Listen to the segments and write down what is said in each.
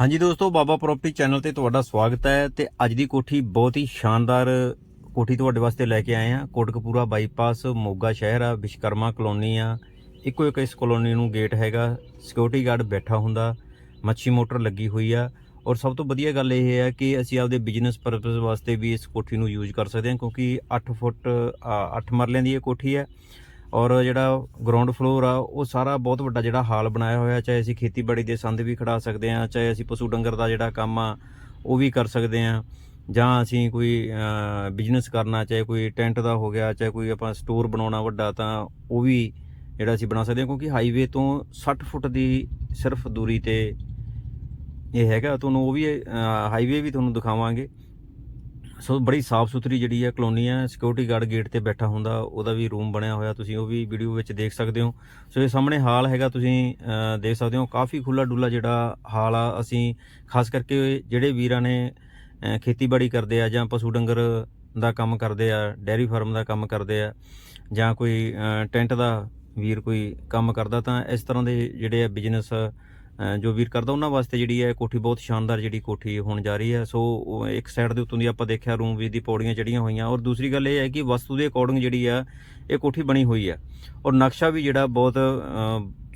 ਹਾਂਜੀ ਦੋਸਤੋ, ਬਾਬਾ property channel ਤੇ ਤੁਹਾਡਾ ਸਵਾਗਤ ਹੈ ਤੇ ਅੱਜ ਦੀ ਕੋਠੀ ਬਹੁਤ ਹੀ ਸ਼ਾਨਦਾਰ ਕੋਠੀ ਤੁਹਾਡੇ ਵਾਸਤੇ ਲੈ ਕੇ ਆਏ ਹਾਂ। ਕੋਟਕਪੂਰਾ ਬਾਈਪਾਸ ਮੋਗਾ ਸ਼ਹਿਰ ਆ ਵਿਸ਼ਕਰਮਾ ਕਲੋਨੀ ਆ। ਇੱਕੋ ਇੱਕ ਇਸ ਕਲੋਨੀ ਨੂੰ ਗੇਟ ਹੈਗਾ ਸਿਕਿਉਰਿਟੀ ਗਾਰਡ ਬੈਠਾ ਹੁੰਦਾ, ਮੱਛੀ ਮੋਟਰ ਲੱਗੀ ਹੋਈ ਆ। ਔਰ ਸਭ ਤੋਂ ਵਧੀਆ ਗੱਲ ਇਹ ਹੈ ਕਿ ਅਸੀਂ ਆਪਦੇ ਬਿਜ਼ਨਸ ਪਰਪਸ ਵਾਸਤੇ ਵੀ ਇਸ ਕੋਠੀ ਨੂੰ ਯੂਜ਼ ਕਰ ਸਕਦੇ ਹਾਂ, ਕਿਉਂਕਿ 8 ਫੁੱਟ 8 ਮਰਲਿਆਂ ਦੀ ਇਹ ਕੋਠੀ ਹੈ। ਔਰ ਜਿਹੜਾ ਗਰਾਊਂਡ ਫਲੋਰ ਆ, ਉਹ ਸਾਰਾ ਬਹੁਤ ਵੱਡਾ ਜਿਹੜਾ ਹਾਲ ਬਣਾਇਆ ਹੋਇਆ, ਚਾਹੇ ਅਸੀਂ ਖੇਤੀਬਾੜੀ ਦੇ ਸੰਦ ਵੀ ਖੜਾ ਸਕਦੇ ਹਾਂ, ਚਾਹੇ ਅਸੀਂ ਪਸ਼ੂ ਡੰਗਰ ਦਾ ਜਿਹੜਾ ਕੰਮ ਆ, ਉਹ ਵੀ ਕਰ ਸਕਦੇ ਹਾਂ। ਜਾਂ ਅਸੀਂ ਕੋਈ ਬਿਜ਼ਨਸ ਕਰਨਾ, ਚਾਹੇ ਕੋਈ ਟੈਂਟ ਦਾ ਹੋ ਗਿਆ, ਚਾਹੇ ਕੋਈ ਆਪਾਂ ਸਟੋਰ ਬਣਾਉਣਾ ਵੱਡਾ, ਤਾਂ ਉਹ ਵੀ ਜਿਹੜਾ ਅਸੀਂ ਬਣਾ ਸਕਦੇ ਹਾਂ, ਕਿਉਂਕਿ ਹਾਈਵੇ ਤੋਂ 60 ਫੁੱਟ ਦੀ ਸਿਰਫ ਦੂਰੀ ਤੇ ਇਹ ਹੈਗਾ। ਤੁਹਾਨੂੰ ਉਹ ਵੀ ਹਾਈਵੇ ਵੀ ਤੁਹਾਨੂੰ ਦਿਖਾਵਾਂਗੇ। ਸੋ ਬੜੀ ਸਾਫ਼ ਸੁਥਰੀ ਜਿਹੜੀ ਹੈ ਕਲੋਨੀ ਹੈ ਸਿਕਿਉਰਿਟੀ ਗਾਰਡ ਗੇਟ ਤੇ ਬੈਠਾ ਹੁੰਦਾ, ਉਹਦਾ ਵੀ ਰੂਮ ਬਣਿਆ ਹੋਇਆ, ਤੁਸੀਂ ਉਹ ਵੀ ਵੀਡੀਓ ਵਿੱਚ ਦੇਖ ਸਕਦੇ ਹੋ। ਸੋ ਇਹ ਸਾਹਮਣੇ ਹਾਲ ਹੈਗਾ, ਤੁਸੀਂ ਦੇਖ ਸਕਦੇ ਹੋ, ਕਾਫੀ ਖੁੱਲਾ ਡੁੱਲਾ ਜਿਹੜਾ ਹਾਲ ਆ, ਅਸੀਂ ਖਾਸ ਕਰਕੇ ਜਿਹੜੇ ਵੀਰਾਂ ਨੇ ਖੇਤੀਬਾੜੀ ਕਰਦੇ ਆ ਜਾਂ ਪਸ਼ੂ ਡੰਗਰ ਦਾ ਕੰਮ ਕਰਦੇ ਆ ਡੈਰੀ ਫਾਰਮ ਦਾ ਕੰਮ ਕਰਦੇ ਆ, ਜਾਂ ਕੋਈ ਟੈਂਟ ਦਾ ਵੀਰ ਕੋਈ ਕੰਮ ਕਰਦਾ, ਤਾਂ ਇਸ ਤਰ੍ਹਾਂ ਦੇ ਜਿਹੜੇ ਆ ਬਿਜ਼ਨਸ ਜੋ ਵੀਰ ਕਰਦਾ ਉਹਨਾਂ ਵਾਸਤੇ ਜਿਹੜੀ ਹੈ ਕੋਠੀ ਬਹੁਤ ਸ਼ਾਨਦਾਰ ਜਿਹੜੀ ਕੋਠੀ ਹੋਣ ਜਾ ਰਹੀ ਹੈ। ਸੋ, ਉਹ ਇੱਕ ਸਾਈਡ ਦੇ ਉੱਤੋਂ ਦੀ ਆਪਾਂ ਦੇਖਿਆ ਰੂਮ ਵੀ ਦੀ ਪੌੜੀਆਂ ਚੜੀਆਂ ਹੋਈਆਂ ਔਰ ਦੂਸਰੀ ਗੱਲ ਇਹ ਹੈ ਕਿ ਵਸਤੂ ਦੇ ਅਕੋਰਡਿੰਗ ਜਿਹੜੀ ਆ, ਇਹ ਕੋਠੀ ਬਣੀ ਹੋਈ ਹੈ। ਔਰ ਨਕਸ਼ਾ ਵੀ ਜਿਹੜਾ ਬਹੁਤ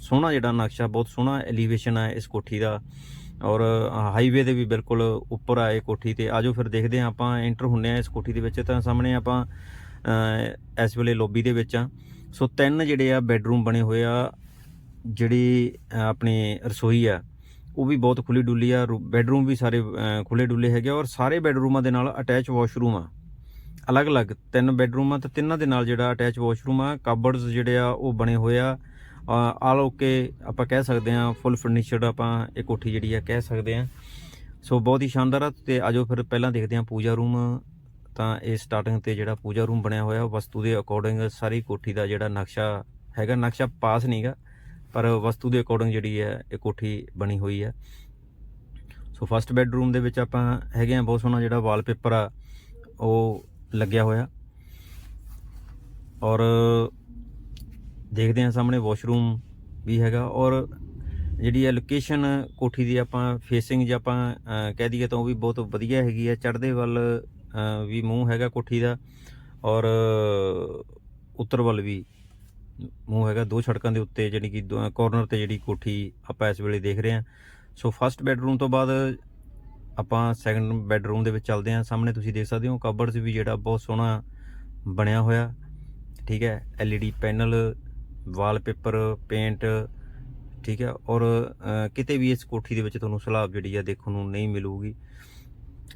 ਸੋਹਣਾ ਜਿਹੜਾ ਨਕਸ਼ਾ, ਬਹੁਤ ਸੋਹਣਾ ਐਲੀਵੇਸ਼ਨ ਹੈ ਇਸ ਕੋਠੀ ਦਾ। ਔਰ ਹਾਈਵੇ ਦੇ ਵੀ ਬਿਲਕੁਲ ਉੱਪਰ ਆ ਇਹ ਕੋਠੀ ਤੇ। ਆਜੋ ਫਿਰ ਦੇਖਦੇ ਹਾਂ ਆਪਾਂ ਐਂਟਰ ਹੁੰਨੇ ਆ ਇਸ ਕੋਠੀ ਦੇ ਵਿੱਚ ਤਾਂ ਸਾਹਮਣੇ ਆਪਾਂ ਇਸ ਵੇਲੇ ਲੌਬੀ ਦੇ ਵਿੱਚ ਆ ਸੋ ਤਿੰਨ ਜਿਹੜੇ ਆ ਬੈੱਡਰੂਮ ਬਣੇ ਹੋਏ ਆ। ਜਿਹੜੀ ਆਪਣੀ ਰਸੋਈ ਆ ਉਹ ਵੀ ਬਹੁਤ ਖੁੱਲੀ ਡੁੱਲੀ ਆ ਬੈੱਡਰੂਮ ਵੀ ਸਾਰੇ ਅਹ, ਖੁੱਲੇ ਡੁੱਲੇ ਹੈਗੇ ਆ ਔਰ ਸਾਰੇ ਬੈੱਡਰੂਮਾਂ ਦੇ ਨਾਲ ਅਟੈਚ ਵਾਸ਼ਰੂਮ ਆ। ਅਲੱਗ-ਅਲੱਗ ਤਿੰਨ ਬੈੱਡਰੂਮ ਆ ਤੇ ਤਿੰਨਾਂ ਦੇ ਨਾਲ ਜਿਹੜਾ ਅਟੈਚ ਵਾਸ਼ਰੂਮ ਆ ਕਬਰਡਸ ਜਿਹੜੇ ਆ ਉਹ ਬਣੇ ਹੋਏ ਆ। ਆਲ ਓਕੇ ਆਪਾਂ ਕਹਿ ਸਕਦੇ ਆ ਫੁੱਲ ਫਰਨੀਚਰਡ ਆਪਾਂ ਇਹ ਕੋਠੀ ਜਿਹੜੀ ਆ ਕਹਿ ਸਕਦੇ ਆ। ਸੋ ਬਹੁਤ ਹੀ ਸ਼ਾਨਦਾਰ ਆ ਤੇ ਆਜੋ ਫਿਰ ਪਹਿਲਾਂ ਦੇਖਦੇ ਆ ਪੂਜਾ ਰੂਮ। ਤਾਂ ਇਹ ਸਟਾਰਟਿੰਗ ਤੇ ਜਿਹੜਾ ਪੂਜਾ ਰੂਮ ਬਣਿਆ ਹੋਇਆ ਵਸਤੂ ਦੇ ਅਕੋਰਡਿੰਗ ਸਾਰੀ ਕੋਠੀ ਦਾ ਜਿਹੜਾ ਨਕਸ਼ਾ ਹੈਗਾ ਨਕਸ਼ਾ ਪਾਸ ਨਹੀਂਗਾ ਪਰ ਵਸਤੂ ਦੇ ਅਕੋਰਡਿੰਗ ਜਿਹੜੀ ਹੈ, ਇਹ ਕੋਠੀ ਬਣੀ ਹੋਈ ਹੈ। ਸੋ ਫਸਟ ਬੈੱਡਰੂਮ ਦੇ ਵਿੱਚ ਆਪਾਂ ਹੈਗੇ ਆ ਬਹੁਤ ਸੋਹਣਾ ਜਿਹੜਾ ਵਾਲਪੇਪਰ ਆ, ਉਹ ਲੱਗਿਆ ਹੋਇਆ। ਔਰ ਦੇਖਦੇ ਆ ਸਾਹਮਣੇ ਵਾਸ਼ਰੂਮ ਵੀ ਹੈਗਾ। ਔਰ ਜਿਹੜੀ ਹੈ ਲੋਕੇਸ਼ਨ ਕੋਠੀ ਦੀ ਆਪਾਂ ਫੇਸਿੰਗ ਜੇ ਆਪਾਂ ਕਹਿ ਦਈਏ ਤਾਂ ਉਹ ਵੀ ਬਹੁਤ ਵਧੀਆ ਹੈਗੀ ਹੈ। ਚੜ੍ਹਦੇ ਵੱਲ ਵੀ ਮੂੰਹ ਹੈਗਾ ਕੋਠੀ ਦਾ। ਔਰ ਉੱਤਰ ਵੱਲ ਵੀ ਮੂੰਹ ਹੈਗਾ ਦੋ ਸੜਕਾਂ ਦੇ ਉੱਤੇ ਜਿਹੜੀ ਕਿ ਕਾਰਨਰ ਤੇ ਜਿਹੜੀ ਕੋਠੀ ਆਪਾਂ ਇਸ ਵੇਲੇ ਦੇਖ ਰਹੇ ਹਾਂ। ਸੋ ਫਸਟ ਬੈਡਰੂਮ ਤੋਂ ਬਾਅਦ ਆਪਾਂ ਸੈਕੰਡ ਬੈੱਡਰੂਮ ਦੇ ਵਿੱਚ ਚੱਲਦੇ ਹਾਂ। ਸਾਹਮਣੇ ਤੁਸੀਂ ਦੇਖ ਸਕਦੇ ਹੋ ਕਬਰਡਸ ਵੀ ਜਿਹੜਾ ਬਹੁਤ ਸੋਹਣਾ ਬਣਿਆ ਹੋਇਆ। ਠੀਕ ਹੈ, LED ਪੈਨਲ ਵਾਲਪੇਪਰ ਪੇਂਟ ਠੀਕ ਹੈ, ਔਰ ਕਿਤੇ ਵੀ ਇਸ ਕੋਠੀ ਦੇ ਵਿੱਚ ਤੁਹਾਨੂੰ ਸਲਾਬ ਜਿਹੜੀ ਆ ਦੇਖਣ ਨੂੰ ਨਹੀਂ ਮਿਲੂਗੀ।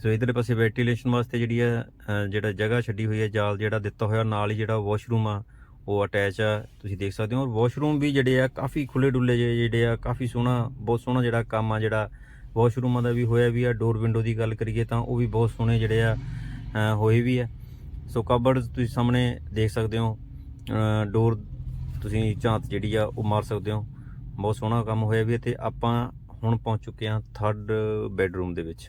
ਸੋ ਇਧਰਲੇ ਪਾਸੇ ਵੈਂਟੀਲੇਸ਼ਨ ਵਾਸਤੇ ਜਿਹੜੀ ਆ ਜਿਹੜਾ ਜਗ੍ਹਾ ਛੱਡੀ ਹੋਈ ਹੈ, ਜਾਲ ਜਿਹੜਾ ਦਿੱਤਾ ਹੋਇਆ, ਨਾਲ ਹੀ ਜਿਹੜਾ ਵਾਸ਼ਰੂਮ ਆ ਉਹ ਅਟੈਚ ਆ, ਤੁਸੀਂ ਦੇਖ ਸਕਦੇ ਹੋ। ਔਰ ਵਾਸ਼ਰੂਮ ਵੀ ਜਿਹੜੇ ਆ, ਕਾਫੀ ਖੁੱਲੇ ਡੁੱਲੇ ਜਿਹੇ ਜਿਹੜੇ ਆ, ਕਾਫੀ ਸੋਹਣਾ, ਬਹੁਤ ਸੋਹਣਾ ਜਿਹੜਾ ਕੰਮ ਆ ਜਿਹੜਾ ਵਾਸ਼ਰੂਮਾਂ ਦਾ ਵੀ ਹੋਇਆ ਵੀ ਆ। ਡੋਰ ਵਿੰਡੋ ਦੀ ਗੱਲ ਕਰੀਏ ਤਾਂ ਉਹ ਵੀ ਬਹੁਤ ਸੋਹਣੇ ਜਿਹੜੇ ਆ ਹੋਏ ਵੀ ਆ। ਸੋ ਕਬਰਡ ਤੁਸੀਂ ਸਾਹਮਣੇ ਦੇਖ ਸਕਦੇ ਹੋ ਡੋਰ ਤੁਸੀਂ ਝਾਂਤ ਜਿਹੜੀ ਆ, ਉਹ ਮਾਰ ਸਕਦੇ ਹੋ। ਬਹੁਤ ਸੋਹਣਾ ਕੰਮ ਹੋਇਆ ਵੀ ਹੈ ਤੇ ਆਪਾਂ ਹੁਣ ਪਹੁੰਚ ਚੁੱਕੇ ਹਾਂ ਥਰਡ ਬੈੱਡਰੂਮ ਦੇ ਵਿੱਚ।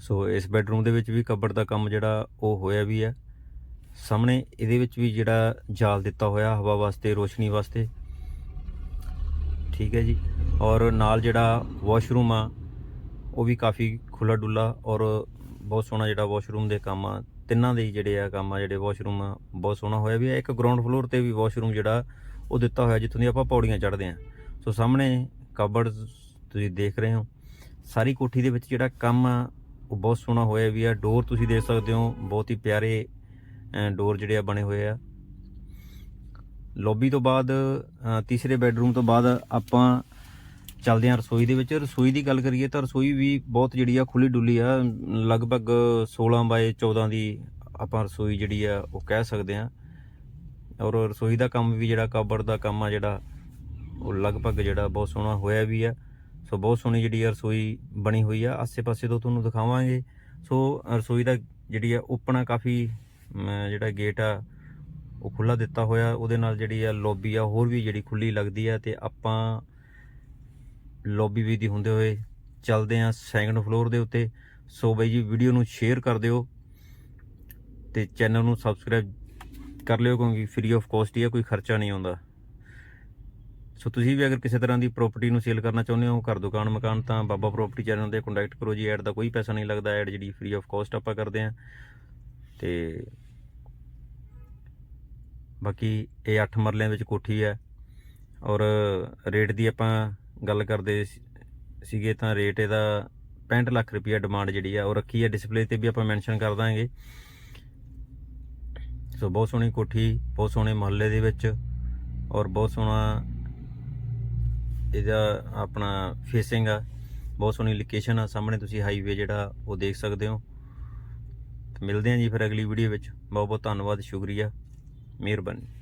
ਸੋ ਇਸ ਬੈੱਡਰੂਮ ਦੇ ਵਿੱਚ ਵੀ ਕਬਰਡ ਦਾ ਕੰਮ ਜਿਹੜਾ ਉਹ ਹੋਇਆ ਵੀ ਹੈ ਸਾਹਮਣੇ ਇਹਦੇ ਵਿੱਚ ਵੀ ਜਿਹੜਾ ਜਾਲ ਦਿੱਤਾ ਹੋਇਆ ਹਵਾ ਵਾਸਤੇ, ਰੋਸ਼ਨੀ ਵਾਸਤੇ। ਠੀਕ ਹੈ ਜੀ। ਔਰ ਨਾਲ ਜਿਹੜਾ ਵਾਸ਼ਰੂਮ ਆ, ਉਹ ਵੀ ਕਾਫੀ ਖੁੱਲਾ ਡੁੱਲਾ ਔਰ ਬਹੁਤ ਸੋਹਣਾ ਜਿਹੜਾ ਵਾਸ਼ਰੂਮ ਦੇ ਕੰਮ ਆ। ਤਿੰਨਾਂ ਦੇ ਜਿਹੜੇ ਆ ਕੰਮ ਆ, ਜਿਹੜੇ ਵਾਸ਼ਰੂਮ ਆ, ਬਹੁਤ ਸੋਹਣਾ ਹੋਇਆ ਵੀ ਆ। ਇੱਕ ਗਰਾਊਂਡ ਫਲੋਰ ਤੇ ਵੀ ਵਾਸ਼ਰੂਮ ਜਿਹੜਾ, ਉਹ ਦਿੱਤਾ ਹੋਇਆ ਜਿੱਥੋਂ ਦੀ ਆਪਾਂ ਪੌੜੀਆਂ ਚੜ੍ਹਦੇ ਆ ਸੋ ਸਾਹਮਣੇ ਕਬਰਡ ਤੁਸੀਂ ਦੇਖ ਰਹੇ ਹੋ। ਸਾਰੀ ਕੋਠੀ ਦੇ ਵਿੱਚ ਜਿਹੜਾ ਕੰਮ ਆ, ਉਹ ਬਹੁਤ ਸੋਹਣਾ ਹੋਇਆ ਵੀ ਆ। ਡੋਰ ਤੁਸੀਂ ਦੇਖ ਸਕਦੇ ਹੋ, ਬਹੁਤ ਹੀ ਪਿਆਰੇ ਡੋਰ ਜਿਹੜੇ ਆ ਬਣੇ ਹੋਏ ਆ। ਲੌਬੀ ਤੋਂ ਬਾਅਦ ਤੀਸਰੇ ਬੈੱਡਰੂਮ ਤੋਂ ਬਾਅਦ ਆਪਾਂ ਚੱਲਦੇ ਹਾਂ ਰਸੋਈ ਦੇ ਵਿੱਚ। ਰਸੋਈ ਦੀ ਗੱਲ ਕਰੀਏ ਤਾਂ ਰਸੋਈ ਵੀ ਬਹੁਤ ਜਿਹੜੀ ਆ ਖੁੱਲੀ ਡੁੱਲੀ ਆ। ਲਗਭਗ 16 ਬਾਏ 14 ਦੀ ਆਪਾਂ ਰਸੋਈ ਜਿਹੜੀ ਆ ਉਹ ਕਹਿ ਸਕਦੇ ਆ ਔਰ ਰਸੋਈ ਦਾ ਕੰਮ ਵੀ ਜਿਹੜਾ ਕਬਰ ਦਾ ਕੰਮ ਆ ਜਿਹੜਾ, ਉਹ ਲਗਭਗ ਜਿਹੜਾ ਬਹੁਤ ਸੋਹਣਾ ਹੋਇਆ ਵੀ ਆ। ਸੋ ਬਹੁਤ ਸੋਹਣੀ ਜਿਹੜੀ ਆ ਰਸੋਈ ਬਣੀ ਹੋਈ ਆ। ਆਸੇ-ਪਾਸੇ ਤੋਂ ਤੁਹਾਨੂੰ ਦਿਖਾਵਾਂਗੇ। ਸੋ ਰਸੋਈ ਦਾ ਜਿਹੜੀ ਆ ਓਪਨ ਆ ਕਾਫੀ ਜਿਹੜਾ ਗੇਟ ਆ, ਉਹ ਖੁੱਲਾ ਦਿੱਤਾ ਹੋਇਆ। ਉਹਦੇ ਨਾਲ ਜਿਹੜੀ ਆ ਲੌਬੀ ਆ, ਹੋਰ ਵੀ ਜਿਹੜੀ ਖੁੱਲੀ ਲੱਗਦੀ ਆ ਤੇ ਆਪਾਂ ਲੌਬੀ ਵੀ ਦੀ ਹੁੰਦੇ ਹੋਏ ਚੱਲਦੇ ਆ ਸੈਕੰਡ ਫਲੋਰ ਦੇ ਉੱਤੇ। ਸੋ ਬਈ ਜੀ ਵੀਡੀਓ ਨੂੰ ਸ਼ੇਅਰ ਕਰ ਦਿਓ ਤੇ ਚੈਨਲ ਨੂੰ ਸਬਸਕ੍ਰਾਈਬ ਕਰ ਲਿਓ ਕਿਉਂਕਿ ਫ੍ਰੀ ਆਫ ਕਾਸਟ ਹੀ ਆ, ਕੋਈ ਖਰਚਾ ਨਹੀਂ ਆਉਂਦਾ। ਸੋ ਤੁਸੀਂ ਵੀ ਅਗਰ ਕਿਸੇ ਤਰ੍ਹਾਂ ਦੀ ਪ੍ਰਾਪਰਟੀ ਨੂੰ ਸੇਲ ਕਰਨਾ ਚਾਹੁੰਦੇ ਹੋ, ਘਰ ਦੁਕਾਨ ਮਕਾਨ ਤਾਂ ਬਾਬਾ ਪ੍ਰਾਪਰਟੀ ਚੈਨਲ ਤੇ ਕੰਟੈਕਟ ਕਰੋ ਜੀ। ਐਡ ਦਾ ਕੋਈ ਪੈਸਾ ਨਹੀਂ ਲੱਗਦਾ ਐਡ ਜਿਹੜੀ ਫ੍ਰੀ ਆਫ ਕਾਸਟ ਆਪਾਂ ਕਰਦੇ ਆਂ। ਤੇ ਬਾਕੀ ਇਹ 8 ਮਰਲਿਆਂ ਵਿੱਚ ਕੋਠੀ ਹੈ ਔਰ ਰੇਟ ਦੀ ਆਪਾਂ ਗੱਲ ਕਰਦੇ ਸੀਗੇ ਤਾਂ ਰੇਟ ਇਹਦਾ 65 ਲੱਖ ਰੁਪਈਆ ਡਿਮਾਂਡ ਜਿਹੜੀ ਆ, ਉਹ ਰੱਖੀ ਹੈ। ਡਿਸਪਲੇ ਤੇ ਵੀ ਆਪਾਂ ਮੈਂਸ਼ਨ ਕਰ ਦਾਂਗੇ। ਸੋ ਬਹੁਤ ਸੋਹਣੀ ਕੋਠੀ, ਬਹੁਤ ਸੋਹਣੇ ਮੁਹੱਲੇ ਦੇ ਵਿੱਚ ਔਰ ਬਹੁਤ ਸੋਹਣਾ ਇਹਦਾ ਆਪਣਾ ਫੇਸਿੰਗ ਆ, ਬਹੁਤ ਸੋਹਣੀ ਲੋਕੇਸ਼ਨ ਆ। ਸਾਹਮਣੇ ਤੁਸੀਂ ਹਾਈਵੇ ਜਿਹੜਾ ਉਹ ਦੇਖ ਸਕਦੇ ਹੋ। ਮਿਲਦੇ ਹਾਂ ਜੀ ਫਿਰ ਅਗਲੀ ਵੀਡੀਓ ਵਿੱਚ। ਬਹੁਤ ਬਹੁਤ ਧੰਨਵਾਦ ਸ਼ੁਕਰੀਆ। ਮਿਹਰਬਾਨੀ।